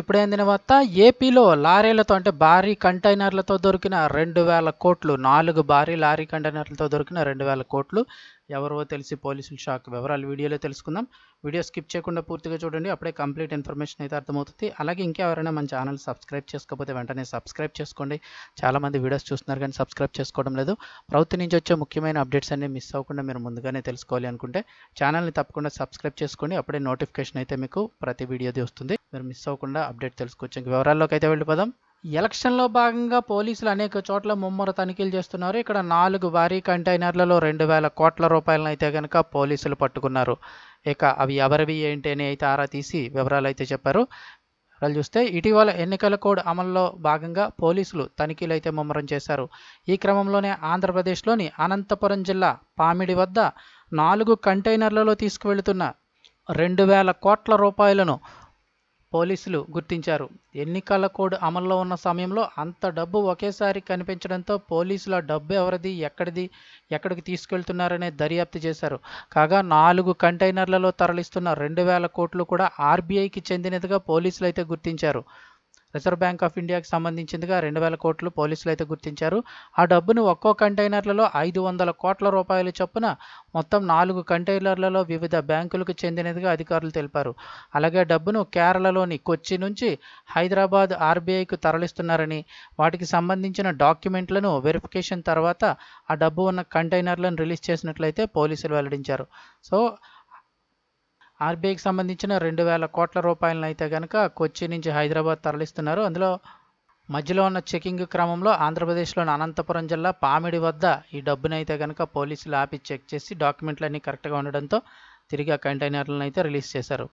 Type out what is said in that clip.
ఇప్పుడైందిన వార్త? ఏపీలో లారీలతో అంటే భారీ కంటైనర్లతో దొరికిన రెండు వేల కోట్లు నాలుగు భారీ లారీ కంటైనర్లతో దొరికిన రెండు వేల కోట్లు. ఎవరో తెలిసి పోలీసులు షాక్ వివరాలు వీడియోలో తెలుసుకుందాం. వీడియో స్కిప్ చేయకుండా పూర్తిగా చూడండి. అప్పుడే కంప్లీట్ ఇన్ఫర్మేషన్ అయితే అర్థమవుతుంది. అలాగే ఇంకెవరైనా మన ఛానల్ సబ్స్క్రైబ్ చేసుకోకపోతే వెంటనే సబ్స్క్రైబ్ చేసుకోండి. చాలామంది వీడియోస్ చూస్తున్నారు కానీ సబ్స్క్రైబ్ చేసుకోవడం లేదు. ప్రభుత్వం నుంచి వచ్చే ముఖ్యమైన అప్డేట్స్ అన్ని మిస్ అవ్వకుండా మీరు ముందుగానే తెలుసుకోవాలి అనుకుంటే ఛానల్ని తప్పకుండా సబ్స్క్రైబ్ చేసుకోండి. అప్పుడే నోటిఫికేషన్ అయితే మీకు ప్రతి వీడియోది వస్తుంది. మీరు మిస్ అవ్వకుండా అప్డేట్ తెలుసుకోవచ్చు ఇంక వివరాల్లోకి అయితే వెళ్ళిపోదాం. ఎలక్షన్లో భాగంగా పోలీసులు అనేక చోట్ల ముమ్మర తనిఖీలు చేస్తున్నారు. ఇక్కడ నాలుగు భారీ కంటైనర్లలో రెండు వేల కోట్ల రూపాయలను అయితే కనుక పోలీసులు పట్టుకున్నారు. ఇక అవి ఎవరివి ఏంటి అని అయితే ఆరా తీసి వివరాలు అయితే చెప్పారు. వివరాలు చూస్తే ఇటీవల ఎన్నికల కోడ్ అమల్లో భాగంగా పోలీసులు తనిఖీలు అయితే ముమ్మరం చేశారు. ఈ క్రమంలోనే ఆంధ్రప్రదేశ్లోని అనంతపురం జిల్లా పామిడి వద్ద నాలుగు కంటైనర్లలో తీసుకువెళుతున్న రెండు వేల కోట్ల రూపాయలను పోలీసులు గుర్తించారు. ఎన్నికల కోడ్ అమల్లో ఉన్న సమయంలో అంత డబ్బు ఒకేసారి కనిపించడంతో పోలీసులు ఆ డబ్బు ఎవరిది ఎక్కడిది ఎక్కడికి తీసుకెళ్తున్నారనే దర్యాప్తు చేశారు. కాగా నాలుగు కంటైనర్లలో తరలిస్తున్న రెండు వేల కోట్లు కూడా ఆర్బీఐకి చెందినదిగా పోలీసులు అయితే గుర్తించారు. రిజర్వ్ బ్యాంక్ ఆఫ్ ఇండియాకి సంబంధించిందిగా రెండు వేల కోట్లు పోలీసులు అయితే గుర్తించారు. ఆ డబ్బును ఒక్కో కంటైనర్లలో ఐదు వందల కోట్ల రూపాయల చొప్పున మొత్తం నాలుగు కంటైనర్లలో వివిధ బ్యాంకులకు చెందినదిగా అధికారులు తెలిపారు. అలాగే డబ్బును కేరళలోని కొచ్చి నుంచి హైదరాబాద్ ఆర్బీఐకు తరలిస్తున్నారని వాటికి సంబంధించిన డాక్యుమెంట్లను వెరిఫికేషన్ తర్వాత ఆ డబ్బు ఉన్న కంటైనర్లను రిలీజ్ చేసినట్లయితే పోలీసులు వెల్లడించారు. సో ఆర్బీఐకి సంబంధించిన రెండు వేల కోట్ల రూపాయలను అయితే కనుక కొచ్చి నుంచి హైదరాబాద్ తరలిస్తున్నారు. అందులో మధ్యలో ఉన్న చెకింగ్ క్రమంలో ఆంధ్రప్రదేశ్లోని అనంతపురం జిల్లా పామిడి వద్ద ఈ డబ్బును అయితే కనుక పోలీసులు ఆపి చెక్ చేసి డాక్యుమెంట్లు అన్నీ కరెక్ట్గా ఉండడంతో తిరిగి ఆ కంటైనర్లను అయితే రిలీజ్ చేశారు.